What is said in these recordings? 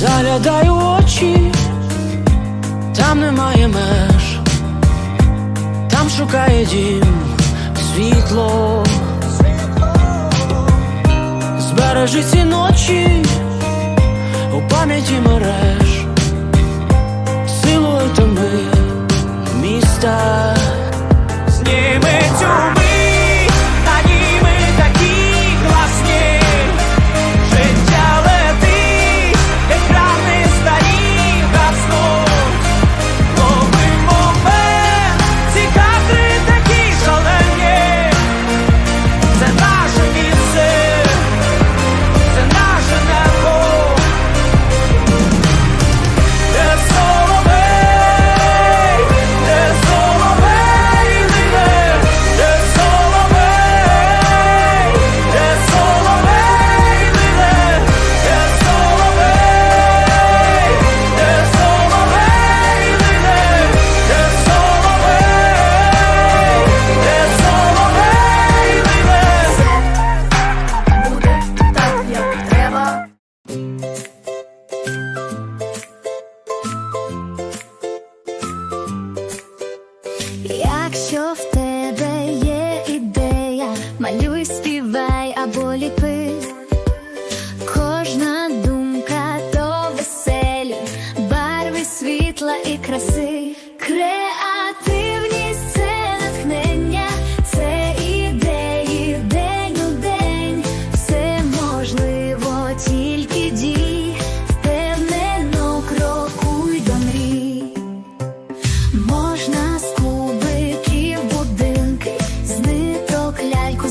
Заглядаю очі, там немає меж, там шукає дім світло, збережи ці ночі. краси, натхнення, це ідеї, день у день, все можливо, тільки дій, впевнено крокуй до мрій. Можна з кубиків будинки, з ниток ляльку.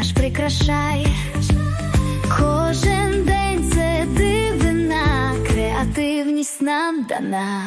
наш прикрашай, кожен день це дивина, креативність нам дана.